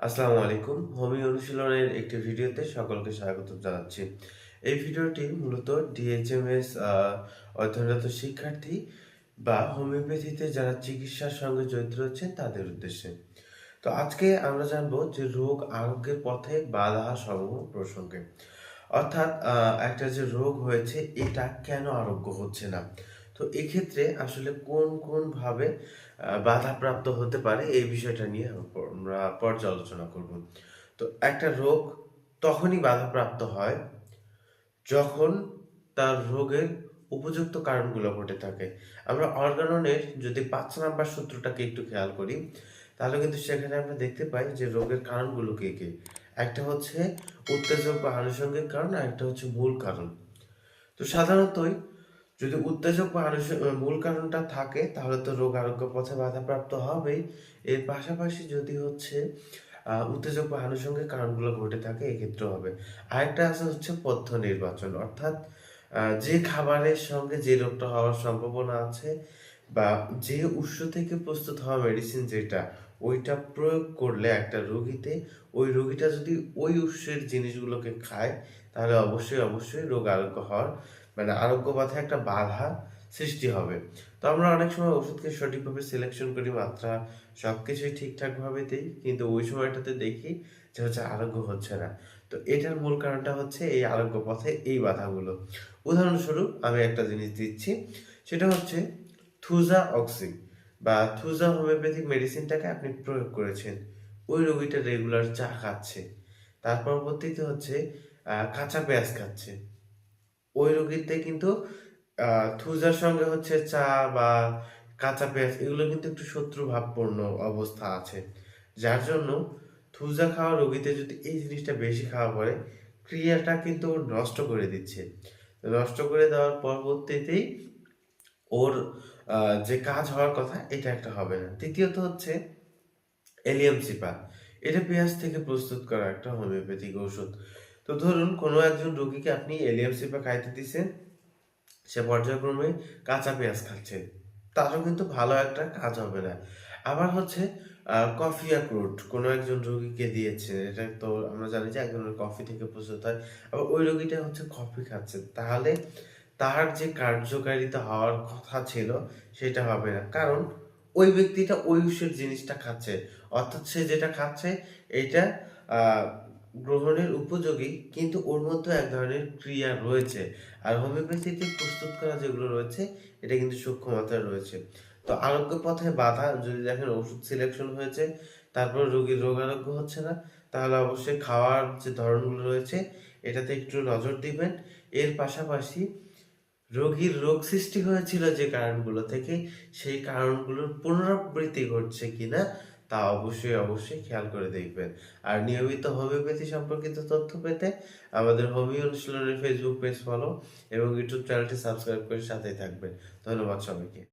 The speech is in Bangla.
আসসালামু আলাইকুম। হোমি অনুশীলনের একটি ভিডিওতে সকলকে স্বাগত জানাচ্ছি। এই ভিডিওটি মূলত ডিএইচএমএস অধ্যয়নরত শিক্ষার্থী বা হোমিওপ্যাথিতে যারা চিকিৎসার সঙ্গে জড়িত রয়েছেন তাদের উদ্দেশ্যে। তো আজকে আমরা জানব যে রোগ আরোগ্যের পথে বাধা সমূহ প্রসঙ্গে। অর্থাৎ একটা যে রোগ হয়েছে, এটা কেন আরোগ্য হচ্ছে না? তো এক্ষেত্রে আসলে কোন কোন ভাবে আহ, বাধাপ্রাপ্ত হতে পারে এই বিষয়টা নিয়ে আমরা পর্যালোচনা করব। তো একটা রোগ তখনই বাধাপ্রাপ্ত হয় যখন তার রোগের উপযুক্ত কারণগুলো ঘটে থাকে। আমরা অর্গাননের যদি পাঁচ নাম্বার সূত্রটাকে একটু খেয়াল করি তাহলে কিন্তু সেখানে আমরা দেখতে পাই যে রোগের কারণগুলো কে কে? একটা হচ্ছে উত্তেজক বা আনুষঙ্গিক কারণ আর একটা হচ্ছে মূল কারণ। তো সাধারণতই যদি উত্তেজক বা মূল কারণটা থাকে, তাহলে তো রোগ আরোগ্য পথে বাধাপ্রাপ্ত হবেই। এর পাশাপাশি যদি হচ্ছে উত্তেজক বা আনুষঙ্গিক কারণগুলো ঘটে থাকে এক্ষেত্রে হবে। আরেকটা আছে হচ্ছে পথ্য নির্বাচন। অর্থাৎ যে খাবারের সঙ্গে যে রোগটা হওয়ার সম্ভাবনা আছে বা যে উৎস থেকে প্রস্তুত হওয়া মেডিসিন যেটা, ওইটা প্রয়োগ করলে একটা রোগীতে, ওই রোগীটা যদি ওই উৎসের জিনিসগুলোকে খায়, তাহলে অবশ্যই অবশ্যই রোগ আরোগ্য হওয়ার মানে আরোগ্য পথে একটা বাধা সৃষ্টি হবে। তো আমরা অনেক সময় ওষুধকে সঠিকভাবে সিলেকশন করি, মাত্রা সব কিছুই ঠিকঠাকভাবে দিই, কিন্তু ওই সময়টাতে দেখি যে হচ্ছে আরোগ্য হচ্ছে না। তো এটার মূল কারণটা হচ্ছে এই আরোগ্য পথে এই বাধাগুলো। উদাহরণস্বরূপ আমি একটা জিনিস দিচ্ছি, সেটা হচ্ছে থুজা অক্সি বা থুজা হোমিওপ্যাথিক মেডিসিনটাকে আপনি প্রয়োগ করেছেন। ওই রোগীটা রেগুলার চা খাচ্ছে, তার পরবর্তীতে হচ্ছে কাঁচা পেঁয়াজ খাচ্ছে। ওই রোগীতে কিন্তু থুজার সঙ্গে হচ্ছে চা বা কাঁচা পেঁয়াজ, এগুলো কিন্তু একটু শত্রু ভাবপূর্ণ অবস্থা আছে। যার জন্য থুজা খাওয়া রোগীতে যদি এই জিনিসটা বেশি খাওয়া পড়ে, ক্রিয়াটা কিন্তু নষ্ট করে দিচ্ছে। নষ্ট করে দেওয়ার পরবর্তীতেই ওর যে কাজ হওয়ার কথা, এটা একটা হবে না। তৃতীয়ত হচ্ছে এলিয়াম সিপা। এটা পেঁয়াজ থেকে প্রস্তুত করা একটা হোমিওপ্যাথিক ওষুধ তো ধরুন কোনো একজন রোগীকে আপনি এলিয়াম সিপা খাইতে দিচ্ছেন সে পর্যায়ক্রমে কাঁচা পেঁয়াজ খাচ্ছে, তারও কিন্তু ভালো একটা কাজ হবে না। আবার হচ্ছে কফি অ্যাক্রুট কোনো একজন রোগীকে দিয়েছে, এটা তো আমরা জানি যে এক ধরনের কফি থেকে প্রস্তুত হয়, আবার ওই রোগীটা হচ্ছে কফি খাচ্ছে, তাহলে তার যে কার্যকারিতা হওয়ার কথা ছিল, সেটা হবে না। কারণ ওই ব্যক্তিটা ওই জিনিসটা খাচ্ছে, অর্থাৎ সে যেটা খাচ্ছে, এটা গ্রহণের উপযোগী, কিন্তু ওর মধ্যে এক ধরনের ক্রিয়া রয়েছে। আর হোমিওপ্যাথিতে প্রস্তুত করা যেগুলো রয়েছে, এটা কিন্তু সূক্ষ্ম মাত্রায় রয়েছে। তো আরোগ্য পথে বাধা যদি দেখেন, ওষুধ সিলেকশন হয়েছে, তারপর রোগীর রোগ আরোগ্য হচ্ছে না, তাহলে অবশ্যই খাওয়ার যে ধরনগুলো রয়েছে, এটাতে একটু নজর দিবেন। এর পাশাপাশি রোগীর রোগ সৃষ্টি হয়েছিল যে কারণগুলো থেকে, সেই কারণগুলোর পুনরাবৃত্তি ঘটছে কিনা তা অবশ্যই অবশ্যই খেয়াল করে দেখবেন। আর নিয়মিত হোমিওপ্যাথি সম্পর্কিত তথ্য পেতে আমাদের হোমিও অনুশীলনের ফেসবুক পেজ ফলো এবং ইউটিউব চ্যানেলটি সাবস্ক্রাইব করে সাথেই থাকবেন। ধন্যবাদ সবাইকে।